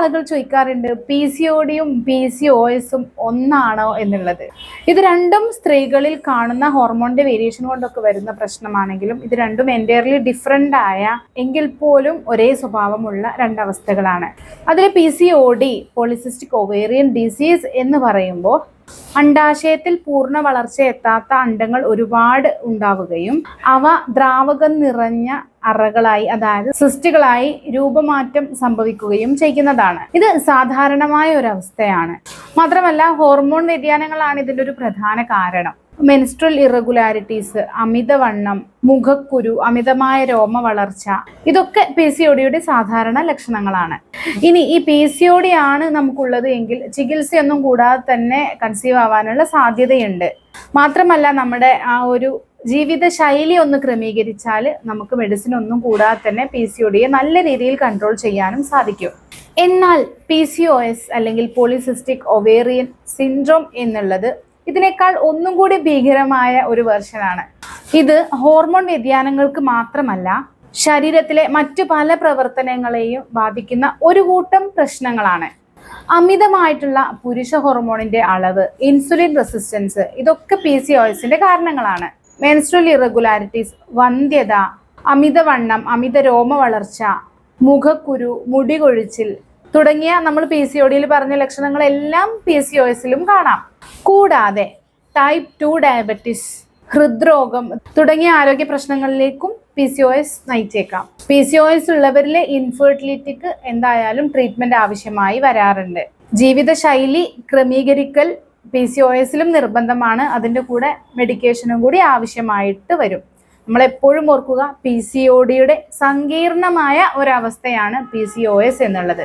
ആളുകൾ ചോദിക്കാറുണ്ട് P C O ഡിയും പി സി ഒ എസും ഒന്നാണോ എന്നുള്ളത്. ഇത് രണ്ടും സ്ത്രീകളിൽ കാണുന്ന ഹോർമോണിന്റെ വേരിയേഷൻ കൊണ്ടൊക്കെ വരുന്ന പ്രശ്നമാണെങ്കിലും ഇത് രണ്ടും എന്റയർലി ഡിഫറെന്റ് ആയ എങ്കിൽ പോലും ഒരേ സ്വഭാവമുള്ള രണ്ടവസ്ഥകളാണ്. അതിൽ P C O D polycystic ovarian disease എന്ന് പറയുമ്പോൾ അണ്ടാശയത്തിൽ പൂർണ വളർച്ച എത്താത്ത അണ്ടങ്ങൾ ഒരുപാട് ഉണ്ടാവുകയും അവ ദ്രാവകം നിറഞ്ഞ അറകളായി അതായത് സിസ്റ്റുകളായി രൂപമാറ്റം സംഭവിക്കുകയും ചെയ്യുന്നതാണ്. ഇത് സാധാരണമായ ഒരു അവസ്ഥയാണ് മാത്രമല്ല ഹോർമോൺ വ്യതിയാനങ്ങളാണ് ഇതിന്റെ ഒരു പ്രധാന കാരണം. മെൻസ്ട്രൽ ഇറഗുലാരിറ്റീസ് അമിതവണ്ണം മുഖക്കുരു അമിതമായ രോമ വളർച്ച ഇതൊക്കെ പി സി ഒടിയുടെ സാധാരണ ലക്ഷണങ്ങളാണ്. ഇനി ഈ പി സി ഒടി ആണ് നമുക്കുള്ളത് എങ്കിൽ ചികിത്സയൊന്നും കൂടാതെ തന്നെ കൺസീവ് ആവാനുള്ള സാധ്യതയുണ്ട്. മാത്രമല്ല നമ്മുടെ ആ ഒരു ജീവിത ശൈലി ഒന്ന് ക്രമീകരിച്ചാൽ നമുക്ക് മെഡിസിൻ ഒന്നും കൂടാതെ തന്നെ പി സി ഒടിയെ നല്ല രീതിയിൽ കൺട്രോൾ ചെയ്യാനും സാധിക്കും. എന്നാൽ പി സി ഒ എസ് അല്ലെങ്കിൽ പോളിസിസ്റ്റിക് ഒവേറിയൻ സിൻഡ്രോം എന്നുള്ളത് ഇതിനേക്കാൾ ഒന്നും കൂടി ഭീകരമായ ഒരു വെർഷനാണ് ഇത് ഹോർമോൺ വ്യതിയാനങ്ങൾക്ക് മാത്രമല്ല ശരീരത്തിലെ മറ്റു പല പ്രവർത്തനങ്ങളെയും ബാധിക്കുന്ന ഒരു കൂട്ടം പ്രശ്നങ്ങളാണ്. അമിതമായിട്ടുള്ള പുരുഷ ഹോർമോണിന്റെ അളവ് ഇൻസുലിൻ റെസിസ്റ്റൻസ് ഇതൊക്കെ പി സി ഓയിൽസിന്റെ കാരണങ്ങളാണ്. മെൻസ്ട്രൽ ഇറഗുലാരിറ്റീസ് വന്ധ്യത അമിതവണ്ണം അമിത രോമ വളർച്ച മുഖക്കുരു മുടി കൊഴിച്ചിൽ തുടങ്ങിയ നമ്മൾ പി സി ഒടിയിൽ പറഞ്ഞ ലക്ഷണങ്ങളെല്ലാം പി സി ഒ കാണാം. കൂടാതെ ടൈപ്പ് ടു ഡയബറ്റിസ് ഹൃദ്രോഗം തുടങ്ങിയ ആരോഗ്യ പ്രശ്നങ്ങളിലേക്കും പി സി ഒ എസ് നയിച്ചേക്കാം. പി സി ഒ എസ് ഉള്ളവരിലെ ഇൻഫെർട്ടിലിറ്റിക്ക് എന്തായാലും ട്രീറ്റ്മെന്റ് ആവശ്യമായി വരാറുണ്ട്. ജീവിതശൈലി ക്രമീകരിക്കൽ പി സി ഒ എസിലും നിർബന്ധമാണ്. അതിന്റെ കൂടെ മെഡിക്കേഷനും കൂടി ആവശ്യമായിട്ട് വരും. നമ്മൾ എപ്പോഴും ഓർക്കുക പി സി ഒ ഡിയുടെ സങ്കീർണമായ ഒരവസ്ഥയാണ് പി സി ഒ എസ് എന്നുള്ളത്.